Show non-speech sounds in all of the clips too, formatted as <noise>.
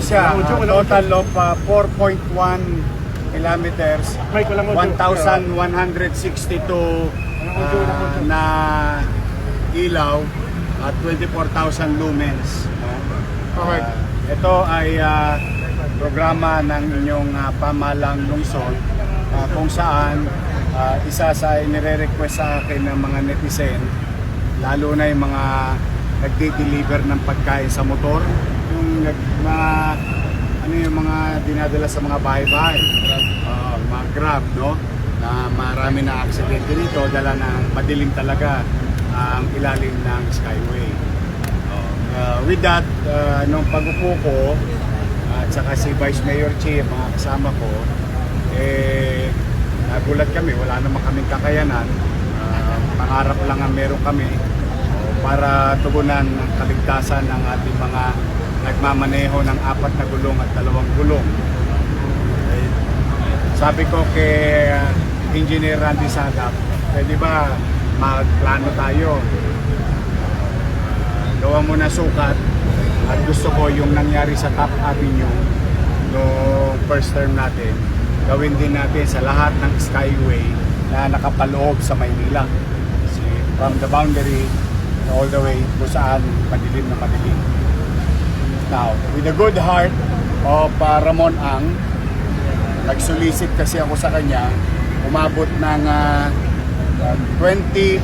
siya, ah, audio, walang total of ah, 4.1 kilometers, Mike, walang audio. 1,162 Walang audio, walang ah, audio. na ilaw at 24,000 lumens. Okay. Ah, ito ay ah, programa ng inyong ah, pamalang lungsod ah, kung saan ah, isa sa inire-request sa akin ng mga netizen lalo na yung mga nagde-deliver ng pagkain sa motor nag, mga ano yung mga dinadala sa mga bahay-bahay. Ah, mga grab no? Na marami na aksidente dito dala ng madilim talaga ang ilalim ng skyway. Uh, with that, uh, nung pag-upo ko, at saka si Vice Mayor Chi, mga kasama ko, eh, nagulat kami, wala naman kaming kakayanan. Uh, pangarap lang ang meron kami uh, para tugunan ang kaligtasan ng ating mga nagmamaneho ng apat na gulong at dalawang gulong. Eh, sabi ko kay uh, Engineer Randy Sadap, pwede ba magplano tayo? gawa mo na sukat at gusto ko yung nangyari sa Top Avenue no first term natin gawin din natin sa lahat ng skyway na nakapaloob sa Maynila Si, from the boundary all the way kung saan madilim na madilim now with a good heart of uh, Ramon Ang nagsolicit kasi ako sa kanya umabot ng uh, uh, 20.8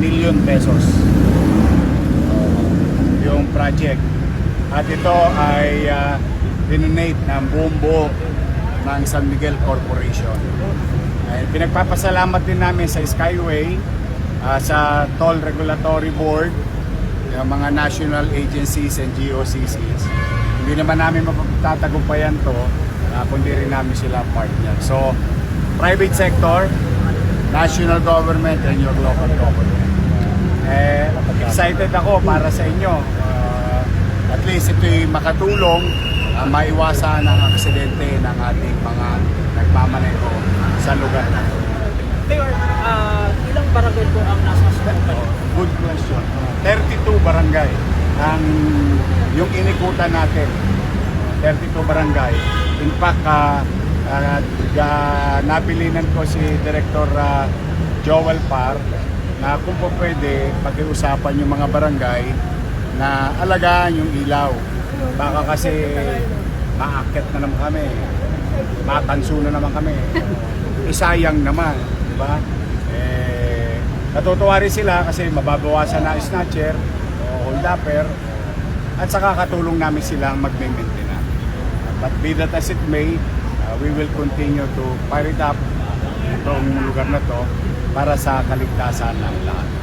million pesos yung project. At ito ay uh, dinonate ng buong buo ng San Miguel Corporation. Ay, pinagpapasalamat din namin sa Skyway, uh, sa Toll Regulatory Board, yung mga national agencies and GOCCs. Hindi naman namin mapagtatagumpayan to, uh, kundi rin namin sila partner. So, private sector, national government, and your local government. Eh, excited ako para sa inyo. Uh, at least ito'y makatulong uh, maiwasan ang aksidente ng ating mga nagmamaneho sa lugar na ito. Mayor, ilang barangay po ang nasa scope? Good question. 32 barangay ang yung inikutan natin. 32 barangay. In fact, uh, uh, napilinan ko si Director uh, Joel Par na kung po pwede pag-iusapan yung mga barangay na alagaan yung ilaw. Baka kasi maakit na naman kami. Matanso na naman kami. <laughs> Isayang naman, di ba? Natutuwa rin sila kasi mababawasan na snatcher o hold upper at saka katulong namin silang magme-maintain. But be that as it may, uh, we will continue to fire it up itong lugar na to para sa kaligtasan ng lahat.